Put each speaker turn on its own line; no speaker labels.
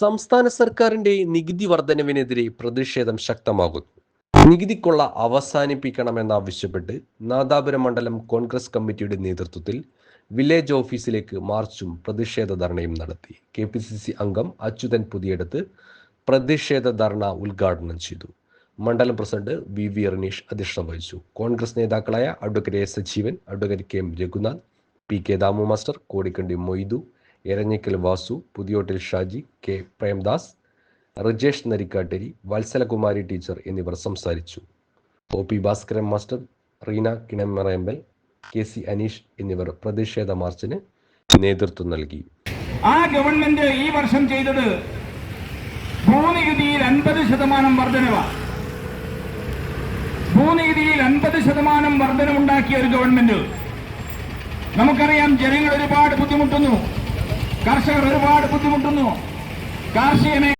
സംസ്ഥാന സർക്കാരിന്റെ നികുതി വർധനവിനെതിരെ പ്രതിഷേധം ശക്തമാകുന്നു. നികുതിക്കൊള്ള അവസാനിപ്പിക്കണമെന്നാവശ്യപ്പെട്ട് നാദാപുരം മണ്ഡലം കോൺഗ്രസ് കമ്മിറ്റിയുടെ നേതൃത്വത്തിൽ വില്ലേജ് ഓഫീസിലേക്ക് മാർച്ചും പ്രതിഷേധ ധർണയും നടത്തി. കെ പി സി സി അംഗം അച്യുതൻ പുതിയടത്ത് പ്രതിഷേധ ധർണ ഉദ്ഘാടനം ചെയ്തു. മണ്ഡലം പ്രസിഡന്റ് വി വി റനീഷ് അധ്യക്ഷത വഹിച്ചു. കോൺഗ്രസ് നേതാക്കളായ advocate S Sajeevan advocate K M Raghunath P K Damu master Kodikkandi Moithu Eranjikkal Vasu Puthiyottil Shaji K. Premdas Rijesh Narikkatteri Valsalakumari teacher എന്നിവർ സംസാരിച്ചു. O. P. Bhaskaran master Reena Kinamarayampal K. C. Aneesh എന്നിവർ പ്രതിഷേധ മാർച്ചിന് നേതൃത്വം നൽകി.
ആ government ഈ വർഷം ചെയ്തത് ഭൂനികുതിയിൽ അൻപത് ശതമാനം വർധനവ. ഭൂനികുതിയിൽ അൻപത് ശതമാനം വർധനമുണ്ടാക്കിയ ഒരു ഗവൺമെന്റ്. നമുക്കറിയാം ജനങ്ങൾ ഒരുപാട് ബുദ്ധിമുട്ടുന്നു. കർഷകർ ഒരുപാട് ബുദ്ധിമുട്ടുന്നു. കാർഷിക